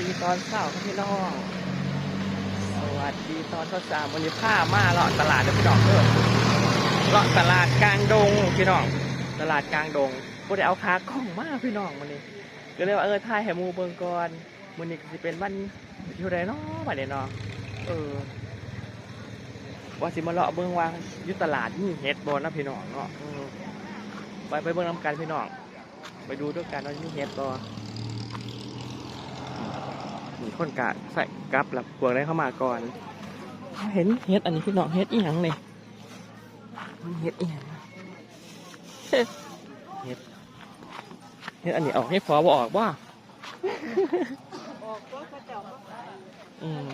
ดีตอนเช้าครับพี่น้อง สวัสดีตอนเช้าสามวันนี้ผ้ามาเลาะตลาดด้วยพี่น้องเด้อเลาะตลาดกลางดงพี่น้อง ตลาดกลางดงบ่ได้เอาขากล้องมาพี่น้องวันนี้ก็เลยว่าเออถ่ายให้หมูเบิงก่อนมื้อนี้ก็สิเป็นวันอยู่ไดเนาะบัดนี้เนาะเออว่าสิมาเลาะเบิ่งว่าอยู่ตลาดนี่เฮ็ดบ่นะพี่น้องเนาะเออไปไปเบิ่งนํกันพี่น้อง ไปดูด้วยกันว่ามีเฮ็ดบ่ มีคนกะใส่กลับหลับพวกได้เข้ามาก่อน เห็นเฮ็ดอันนี้พี่น้องเฮ็ดอีหยังนี่มันเฮ็ดอีหยังเฮ็ดเฮ็ดเฮ็ดอันนี้ออกให้พอบ่ออกบ่ออกก็กระจอกมาขายอืม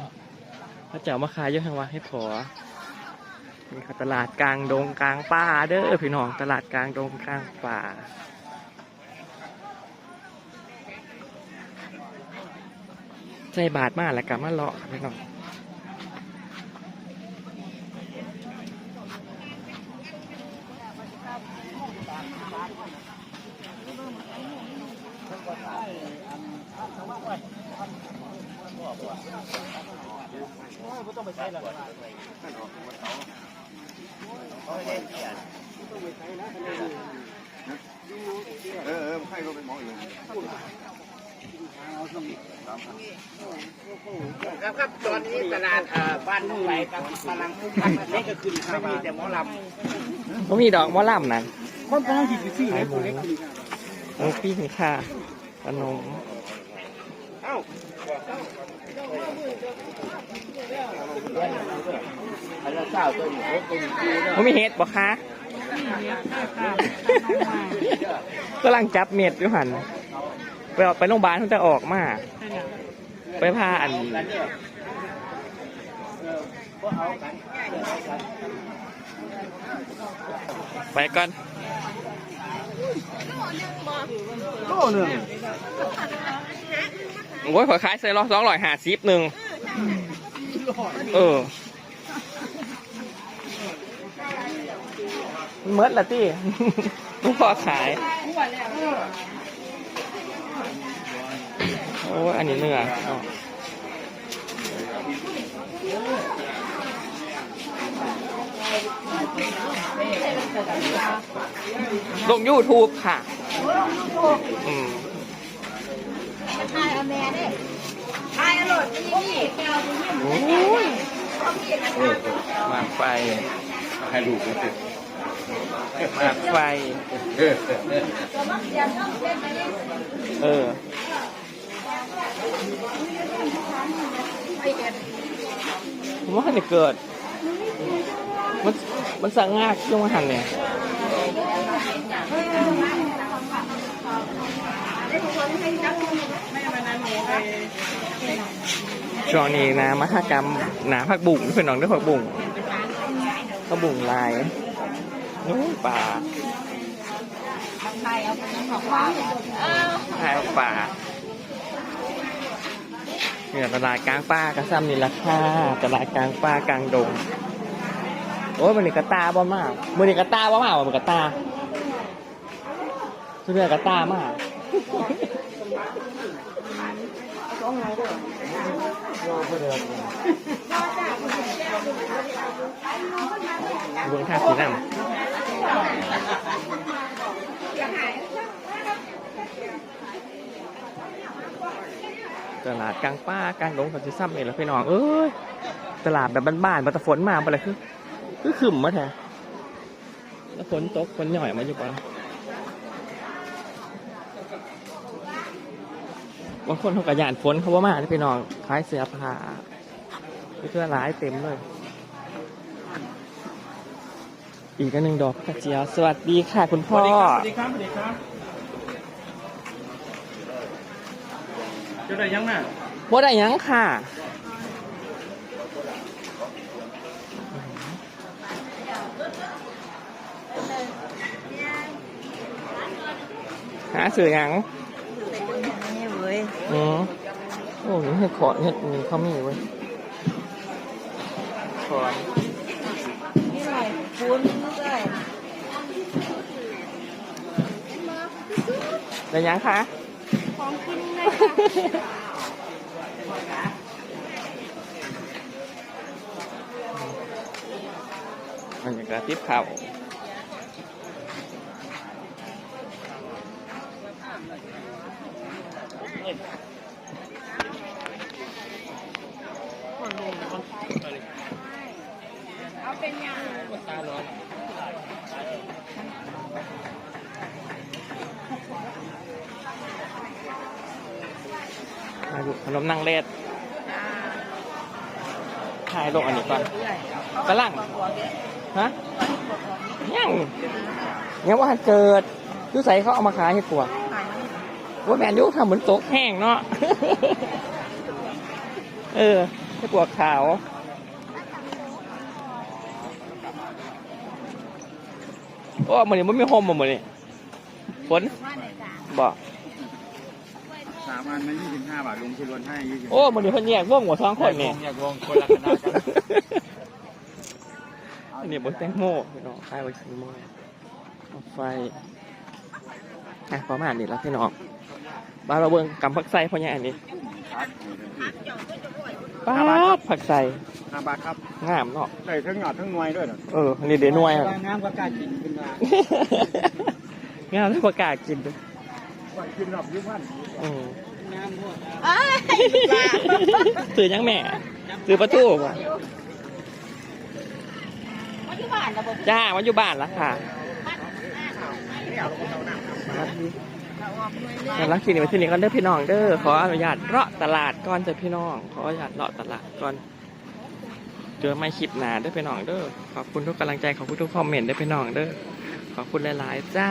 พระเจ้ามาขายเยอะแห่งว่าให้พอนี่ค่ะตลาดกลางดงกลางป่าเด้อพี่น้องตลาดกลางดงกลางป่า ใจบาทมากแล้วก็มาเลาะครับพี่น้องเออเออให้เขาไปมองอยู่ ครับครับตอนนี้ตลาดเอ่อบ้านทุ่งไหลกับกำลังคึกคักนะนี่ก็คือไม่มีแต่หมอลก็มีดอกมะล่ำนั่นำคนกำลังหิบซี่เลยผู้เล็กคือน้องพี่ค่ะขนมเอ้าอันละเศร้าตัวนี้ตัวนี้คือเนาะมันมีเห็ดบ่คะกำลังจับเม็ดอยู่หัน ไปออกไปโรงพยาบาลเขาจะออกมา ไปพาอันไปก่อนโลหนึ่งโอ้ยขอขายใส่รอสองร้อยห้าสิบหนึ่งเออมันเมิดละตี้ลูกพอขาย โอ้อันนี้เนื้อลง YouTube ค่ะอืมขายอาแม่เด้ขายอร่อยนี่นี่แก้วนี่โอ้ยมากไฟให้ลูกมันสิหมากไฟ เออ ผมว่าเนี่ยเกิด มันมันสั่งงากช่วงมาหันเนี่ยช่วงนี้นะมหากรรมหนาผักบุ่งเพื่อนน้องด้วยผักบุ่งผักบุ่งลายนู้นป่าไทยเอาปน้ำหอมฟ้าเออหายป่า เนี่ยตลาดกลางป่ากระซ้ำนี่ราคาตลาดกลางป่ากลางดง โอ้ยมันนี่กระตาบ่มากมันนี่กระตาบ่มากว่ะมันกระตาทุเรียนกระตามากเบื้องท่าสีน้ำ ตลาดกลางป่ากลางดงเขาจะซ้ำนี่แหละพี่น้องเอ้ยตลาดแบบบ้านๆมาตะฝนมาไปเลยคือคือขึ้นมาแท้แล้วฝนตกฝนหน่อยมาอยู่ปะบางคนเขากระยานฝนเขาว่ามาพี่น้องขายเสื้อผ้าเสื้อหลายเต็มเลย อีกอันหนึ่งดอกกระเจียวสวัสดีค่ะคุณพ่อสวัสดีครับสวัสดีครับ จะได้ยังน่ะบ่ได้หยังค่ะ หาสื่อหยังนี่เว้ยอืมโอ้ยเห็ดขอดเห็ดนี่เขามีเว้ยขอนนี่หน่อยคุณเลยได้หยังคะ ของกินเลยบรรยากาศที่เขาเมาดูขนมนางเล็ดถ่ายลงอันนี้ก่อนกำลังฮะยังยังว่าเกิดยูใส่เขาเอามาขายให้ปวกว่าแมนยูทำเหมือนโต๊ะแห้งเนาะเออให้ปวกขาวโอ้มันนี่มันไม่ห่มมาเหมือนนี่ฝนบอก สามอันนะยี่สิบห้าบาทลุงคิดรวนให้ยี่สิบโอ้มันนี่เพิ่นแยกร่วมหัวท้องคนนี่อยากลงคนละคณะกันอันนี้บนแตงโมพี่น้องใต้ไว้ซื้อโมเอาไฟอะประมาณนี้แล้วพี่น้องบ้านเราเบิ่งกำผักไส้เพราะยังอันนี้ป้าดผักไส้ห้าบาทครับงามเนาะได้ทั้งหยอดทั้งหน่วยด้วยเหรอเอออันนี้เดี๋ยวหน่วยอะน้ำก็กล้ากินขึ้นมางามแล้วประกล้าศกินด้วยก่อนกินรอบยุพันอืม เอ้ยซื้อยังแม่ ซื้อประตูป่ะมาที่บ้านระบบจ้าวันอยู่บ้านแล้วค่ะแล้วลักทีนี้ไปที่นี่กันเด้อพี่น้องเด้อขออนุญาตเลาะตลาดก่อนจ้ะพี่น้อง ขออนุญาตเลาะตลาดก่อนเจอไม่คลิปหนาเด้อพี่น้องเด้อขอบคุณทุกกำลังใจขอบคุณทุกคอมเมนต์เด้อพี่น้องเด้อขอบคุณหลายๆจ้า